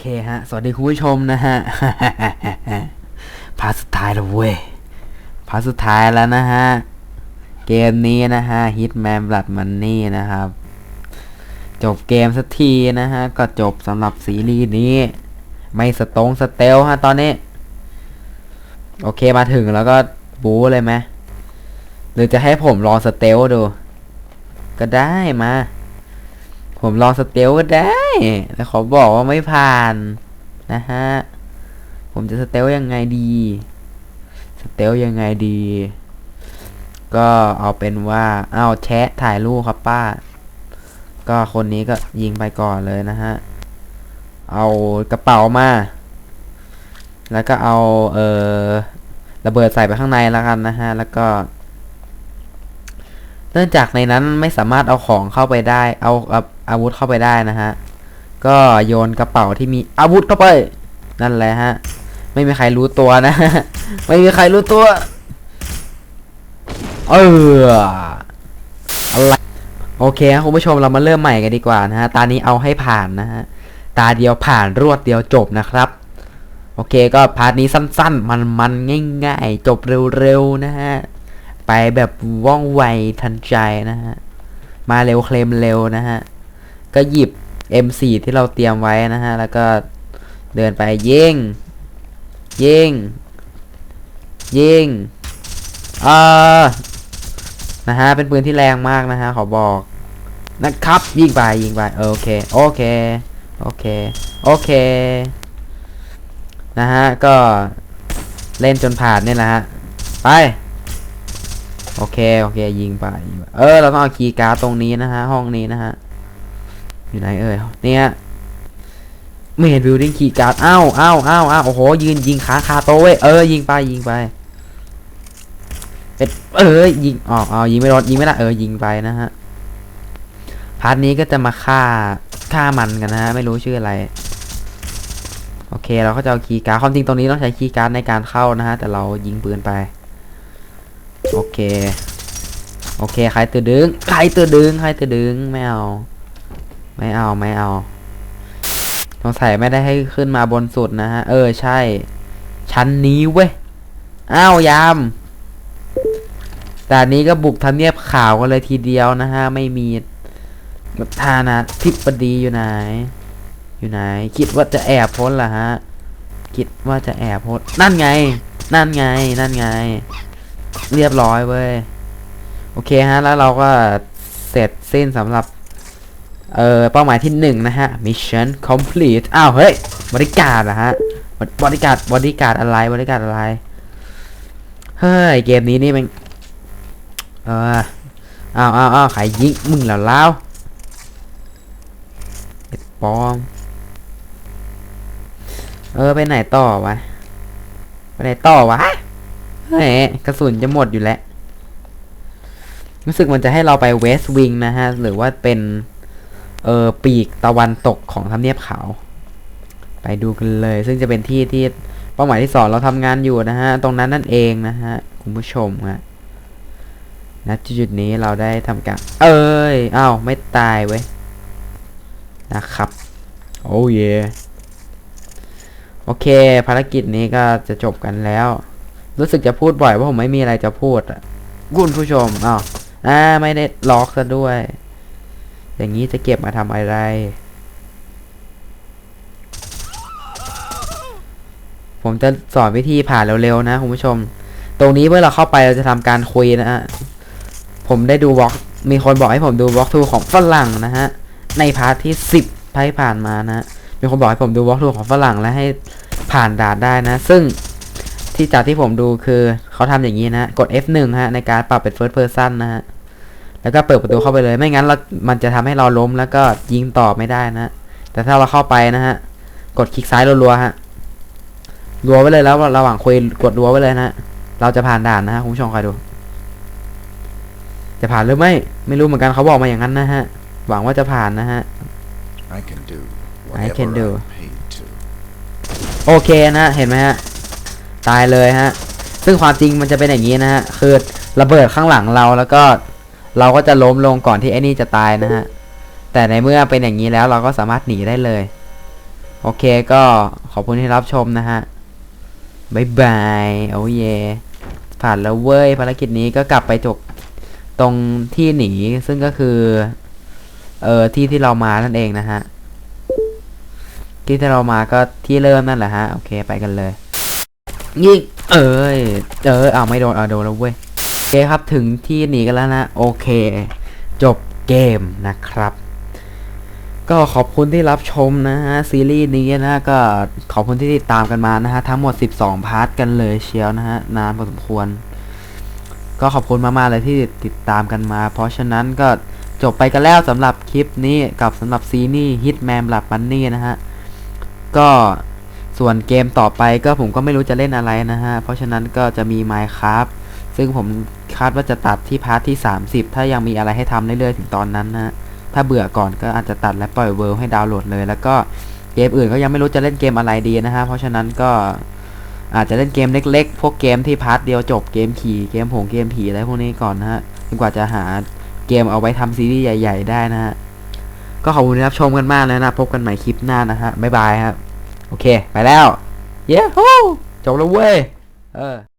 เคฮะ สวัสดีคุณผู้ชมนะฮะพาสุดท้ายแล้วเว้ยพาสุดท้ายแล้วนะฮะ เกมนี้นะฮะ Hitman Blood Money นะครับ จบเกมสักทีนะฮะ ก็จบสำหรับซีรีส์นี้ ไม่สตงสเตลฮะตอนนี้ โอเคมาถึงแล้วก็บู๊เลยไหมหรือจะให้ผมลองสเตลดู ก็ได้มา ผมลองสเตลก็ได้ แต่ขอบอกว่าไม่ผ่านนะฮะ ผมจะสเตลยังไงดี สเตลยังไงดี ก็เอาเป็นว่า เอาแชะถ่ายรูปครับป้า ก็คนนี้ก็ยิงไปก่อนเลยนะฮะ เอากระเป๋ามา แล้วก็เอาเออระเบิดใส่ไปข้างในแล้วกันนะฮะ แล้วก็ เนื่องจากในนั้นไม่สามารถเอาของเข้าไปได้เอาเอาอาวุธเข้าไปได้นะฮะ ก็โยนกระเป๋าที่มีอาวุธเข้าไป นั่นแหละฮะ ไม่มีใครรู้ตัวนะ ไม่มีใครรู้ตัว เอออะไรโอเคครับคุณผู้ชมเรามาเริ่มใหม่กันดีกว่านะฮะ ตานี้เอาให้ผ่านนะฮะ ตาเดียวผ่านรวดเดียวจบนะครับ โอเคก็พาร์ทนี้สั้นๆ มันๆ ง่ายๆ จบเร็วๆ นะฮะ ไปแบบว่องไวทันใจนะฮะ มาเร็วเคลมเร็วนะฮะ ก็หยิบ M4 ที่เราเตรียมไว้นะฮะ แล้วก็เดินไปยิงยิงยิงอ่านะฮะ เป็นปืนที่แรงมากนะฮะ ขอบอกนะครับ ยิงไปยิงไปโอเค โอเค โอเค โอเค นะฮะ ก็เล่นจนผ่านนี่แหละฮะ ไป โอเค โอเค ยิงไป เออ เราต้องเอาคีย์การ์ดตรงนี้นะฮะ ห้องนี้นะฮะ อยู่ไหนเอ่ย เนี่ยไม่เห็นบิลดิ้งคีย์การ์ดอ้าวอ้าวอ้าวอ้าวโอ้โห ยืนยิงขาคาโตเว้ย เออ ยิงไป ยิงไปเป็นเออ ยิงอออ๋อยิงไม่โดนยิงไม่ได้ เออ ยิงไปนะฮะ พาร์ทนี้ก็จะมาฆ่า ฆ่ามันกันนะฮะ ไม่รู้ชื่ออะไร โอเค เราก็จะเอาคีย์การ์ด ความจริงตรงนี้ต้องใช้คีย์การ์ดในการเข้านะฮะ แต่เรายิงปืนไป โอเค โอเค ใครตัวดึง ใครตัวดึง ใครตัวดึง ไม่เอา ไม่เอา ไม่เอาสงสัยไม่ได้ให้ขึ้นมาบนสุดนะฮะ เออ ใช่ ชั้นนี้เว้ย อ้าวยาม แต่นี้ก็บุกทำเนียบข่าวกันเลยทีเดียวนะฮะ ไม่มีประธานาธิบดีอยู่ไหน อยู่ไหน คิดว่าจะแอบพ้นเหรอฮะ คิดว่าจะแอบพ้นนั่นไง นั่นไง นั่นไง เรียบร้อยเว้ย โอเคฮะ แล้วเราก็เสร็จสิ้นสำหรับ เอ่อ เป้าหมายที่หนึ่งนะฮะ mission complete อ้าว เฮ้ย บริการนะฮะ บริการบริการอะไร บริการอะไร เฮ้ย เกมนี้นี่มัน เอออ้าวอ้าวอ้าวใครยิงมึงแล้วเล่าไอ้ปอม เออ ไปไหนต่อวะ ไปไหนต่อวะ เฮ้ยกระสุนจะหมดอยู่แล้ว รู้สึกมันจะให้เราไปเวสต์วิงนะฮะ หรือว่าเป็น เออปีกตะวันตกของทำเนียบขาว ไปดูกันเลย ซึ่งจะเป็นที่ที่เป้าหมายที่สองเราทำงานอยู่นะฮะ ตรงนั้นนั่นเองนะฮะ คุณผู้ชมฮะณจุดนี้เราได้ทำการ เอ้ยอ้าวไม่ตายเว้ย นะครับ โอ้เยโอเค ภารกิจนี้ก็จะจบกันแล้ว รู้สึกจะพูดบ่อยว่าผมไม่มีอะไรจะพูดอะคุณผู้ชมอ้าวอ่าไม่ได้ล็อกซะด้วย อย่างนี้จะเก็บมาทำอะไร ผมจะสอนวิธีผ่านเร็วๆนะคุณผู้ชม ตรงนี้เมื่อเราเข้าไปเราจะทำการคุยนะฮะผมได้ดูวอล์กมีคนบอกให้ผมดูวอล์กทูของฝรั่งนะฮะ ในพาร์ทที่สิบไพ่ผ่านมานะ มีคนบอกให้ผมดูวอล์กทูของฝรั่งและให้ผ่านด่านได้นะ ซึ่ง ที่จากที่ผมดูคือเขาทำอย่างนี้นะ กด F1 ฮะ ในการปรับเป็น first person นะฮะ แล้วก็เปิดประตูเข้าไปเลย ไม่งั้นเรา มันจะทำให้เราล้มแล้วก็ยิงต่อไม่ได้นะ แต่ถ้าเราเข้าไปนะฮะ กดคลิกซ้ายรัวๆฮะ รัวไว้เลยแล้วระหว่างคุยกดรัวไว้เลยนะฮะเราจะผ่านด่านนะฮะคุณผู้ชมคอยดู จะผ่านหรือไม่ ไม่รู้เหมือนกันเขาบอกมาอย่างนั้นนะฮะ หวังว่าจะผ่านนะฮะ I can do I can whatever do. I'm paid to. โอเคนะฮะเห็นไหมฮะ ตายเลยฮะ ซึ่งความจริงมันจะเป็นอย่างนี้นะฮะ คือระเบิดข้างหลังเราแล้วก็เราก็จะล้มลงก่อนที่ไอ้นี่จะตายนะฮะ แต่ในเมื่อเป็นอย่างนี้แล้วเราก็สามารถหนีได้เลย โอเคก็ขอบคุณที่รับชมนะฮะบายบายโอ้เยผ่านแล้วเว้ยภารกิจนี้ก็กลับไปจบตรงที่หนี ซึ่งก็คือ เออที่ที่เรามานั่นเองนะฮะ ที่ที่เรามาก็ที่เริ่มนั่นแหละฮะ โอเคไปกันเลย ยิงเอ้ยเออเอาไม่โดนเอาโดนแล้วเว้ยโอเคครับถึงที่หนีกันแล้วนะ โอเค จบเกมนะครับ ก็ขอบคุณที่รับชมนะฮะซีรีส์นี้นะก็ขอบคุณที่ติดตามกันมานะฮะทั้งหมด 12 พาร์ทกันเลยเชียวนะฮะนานพอสมควร ก็ขอบคุณมากๆเลยที่ติดตามกันมา เพราะฉะนั้นก็จบไปกันแล้วสำหรับคลิปนี้กับสำหรับซีนี่ Hitman หลับมันนี่นะฮะ ก็ ส่วนเกมต่อไปก็ผมก็ไม่รู้จะเล่นอะไรนะฮะ เพราะฉะนั้นก็จะมี Minecraft ซึ่งผมคาดว่าจะตัดที่พาร์ทที่ 30 ถ้ายังมีอะไรให้ทำเรื่อยๆถึงตอนนั้นนะฮะถ้าเบื่อก่อนก็อาจจะตัดและปล่อยเวิร์ให้ดาวน์โหลดเลย แล้วก็เกมอื่นก็ยังไม่รู้จะเล่นเกมอะไรดีนะฮะ เพราะฉะนั้นก็อาจจะเล่นเกมเล็กๆ พวกเกมที่พาร์ทเดียวจบเกมขี่เกมผงเกมผีอะไรพวกนี้ก่อนนะฮะจนกว่าจะหาเกมเอาไว้ทำซีรีส์ใหญ่ ๆ ได้นะฮะ ก็ขอบคุณที่รับชมกันมากเลยนะ พบกันใหม่คลิปหน้านะฮะบ๊ายบายครับ โอเค ไปแล้ว เย้ฮู้จบแล้วเว้ย เออ